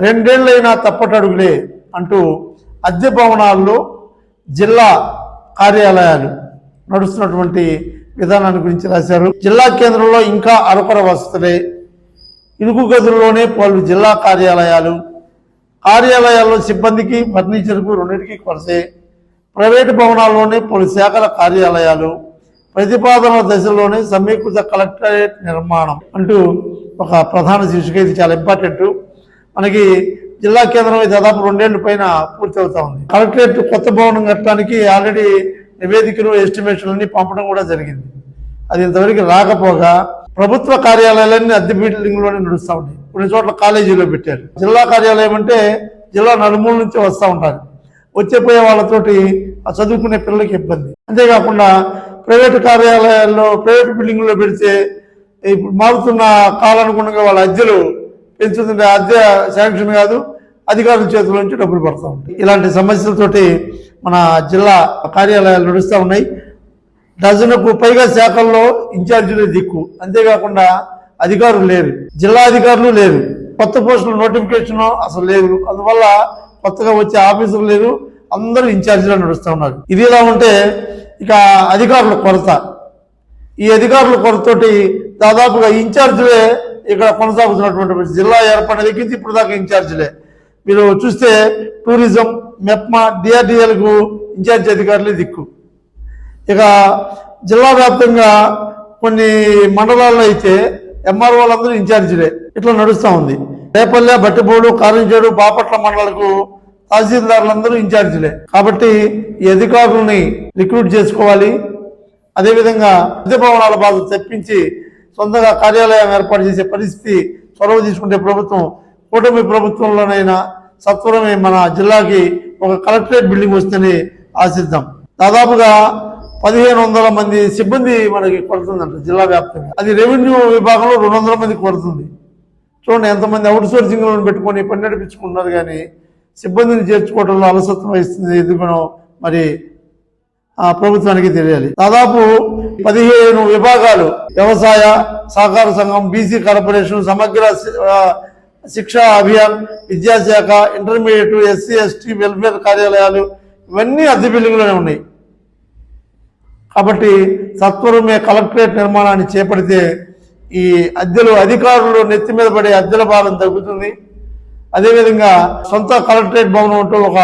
రెండేళ్ళైనా తప్పటడుగులే అంటూ అద్దె భవనాల్లో జిల్లా కార్యాలయాలు నడుస్తున్నటువంటి విధానాన్ని గురించి రాశారు. జిల్లా కేంద్రంలో ఇంకా అరకొర వసతులే. ఇరుకు గదుల్లోనే పలు జిల్లా కార్యాలయాలు. కార్యాలయాల్లో సిబ్బందికి ఫర్నిచర్కు రెండింటికి కొరసే ప్రైవేటు భవనాల్లోనే పలు శాఖల కార్యాలయాలు. ప్రతిపాదన దశలోనే సమీకృత కలెక్టరేట్ నిర్మాణం అంటూ ఒక ప్రధాన శీర్షిక. ఇది చాలా ఇంపార్టెంట్. మనకి జిల్లా కేంద్రం దాదాపు రెండేళ్ళ పైన పూర్తి అవుతా ఉంది. కలెక్టరేట్ కొత్త భవనం కట్టడానికి ఆల్రెడీ నివేదికలు ఎస్టిమేషన్లన్నీ పంపడం కూడా జరిగింది. అది ఇంతవరకు రాకపోగా ప్రభుత్వ కార్యాలయాలన్నీ అద్దె బిల్డింగ్లోనే నడుస్తూ ఉన్నాయి. కొన్ని చోట్ల కాలేజీలో పెట్టారు. జిల్లా కార్యాలయం అంటే జిల్లా నలుమూల నుంచి వస్తూ ఉంటారు. వచ్చేపోయే వాళ్ళతోటి ఆ చదువుకునే పిల్లలకి ఇబ్బంది. అంతేకాకుండా ప్రైవేటు కార్యాలయాల్లో ప్రైవేట్ బిల్డింగ్లో పెడితే ఇప్పుడు మారుతున్న కాలానుగుణంగా వాళ్ళ అద్దెలు పెంచుతుంటే అద్దె శాంక్షన్ కాదు అధికారుల చేతుల నుంచి డబ్బులు పడతా ఉంటాయి. ఇలాంటి సమస్యలతోటి మన జిల్లా కార్యాలయాలు నడుస్తూ ఉన్నాయి. డజన్కు పైగా శాఖల్లో ఇన్ఛార్జీలు దిక్కు. అంతేకాకుండా అధికారులు లేరు. జిల్లా అధికారులు లేరు. కొత్త పోస్టుల నోటిఫికేషన్ అసలు లేదు. అందువల్ల కొత్తగా వచ్చే ఆఫీసులు లేరు. అందరూ ఇన్ఛార్జీలో నడుస్తూ ఉన్నారు. ఇది ఇలా ఉంటే ఇక అధికారుల కొరత. ఈ అధికారుల కొరతతోటి దాదాపుగా ఇన్ఛార్జీలే ఇక్కడ కొనసాగుతున్నటువంటి జిల్లా ఏర్పడిన దగ్గర ఇప్పుడు దాకా ఇన్ఛార్జీలే. మీరు చూస్తే టూరిజం మెప్మా డిఆర్డిఎల్కు ఇన్ఛార్జి అధికారులే దిక్కు. ఇక జిల్లా వ్యాప్తంగా కొన్ని మండలాల్లో అయితే ఎంఆర్ఓలందరూ వాళ్ళందరూ ఇన్ఛార్జీలే. ఇట్లా నడుస్తూ ఉంది. రేపల్లె బట్టిపోడు కారంచేడు బాపట్ల మండలకు తహసీల్దారులందరూ ఇన్ఛార్జీలే. కాబట్టి ఈ అధికారులని రిక్రూట్ చేసుకోవాలి. అదేవిధంగా అద్దె భవనాల బాధ తెప్పించి సొంతంగా కార్యాలయం ఏర్పాటు చేసే పరిస్థితి చొరవ తీసుకుంటే ప్రభుత్వం కూటమి ప్రభుత్వంలోనైనా సత్వరమే మన జిల్లాకి ఒక కలెక్టరేట్ బిల్డింగ్ వస్తుందని ఆశిద్దాం. దాదాపుగా పదిహేను వందల మంది సిబ్బంది మనకి కొడుతుందంట జిల్లా వ్యాప్తంగా. అది రెవెన్యూ విభాగంలో రెండు వందల మంది కొడుతుంది. చూడండి ఎంతమంది అవుట్ సోర్సింగ్ పెట్టుకొని పని నడిపించుకుంటున్నారు కానీ సిబ్బందిని చేర్చుకోవడంలో అలసత్వం వహిస్తుంది ఎందుకు మరి ప్రభుత్వానికి తెలియాలి. దాదాపు పదిహేను విభాగాలు వ్యవసాయ సహకార సంఘం బీసీ కార్పొరేషన్ సమగ్ర శిక్షా అభియాన్ విద్యాశాఖ ఇంటర్మీడియట్ ఎస్సీ ఎస్టీ వెల్ఫేర్ కార్యాలయాలు ఇవన్నీ అద్దె బిల్డింగ్లోనే ఉన్నాయి. కాబట్టి సత్వరమే కలెక్టరేట్ నిర్మాణాన్ని చేపడితే ఈ అద్దెలు అధికారులు నెత్తి మీద పడే అద్దెల భారం తగ్గుతుంది. అదేవిధంగా సొంత కలెక్టరేట్ భవనం అంటూ ఒక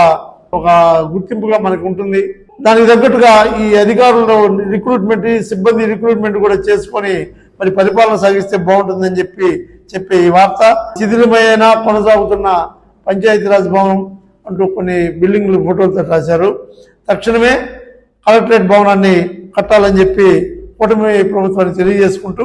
ఒక గుర్తింపుగా మనకు ఉంటుంది. దానికి తగ్గట్టుగా ఈ అధికారులు రిక్రూట్మెంట్ సిబ్బంది రిక్రూట్మెంట్ కూడా చేసుకొని మరి పరిపాలన సాగిస్తే బాగుంటుందని చెప్పి చెప్పే ఈ వార్త. శిథిలమైన కొనసాగుతున్న పంచాయతీరాజ్ భవనం అంటూ కొన్ని బిల్డింగ్లు ఫోటోలతో రాశారు. తక్షణమే కలెక్టరేట్ భవనాన్ని కట్టాలని చెప్పి కూటమి ప్రభుత్వాన్ని తెలియజేసుకుంటూ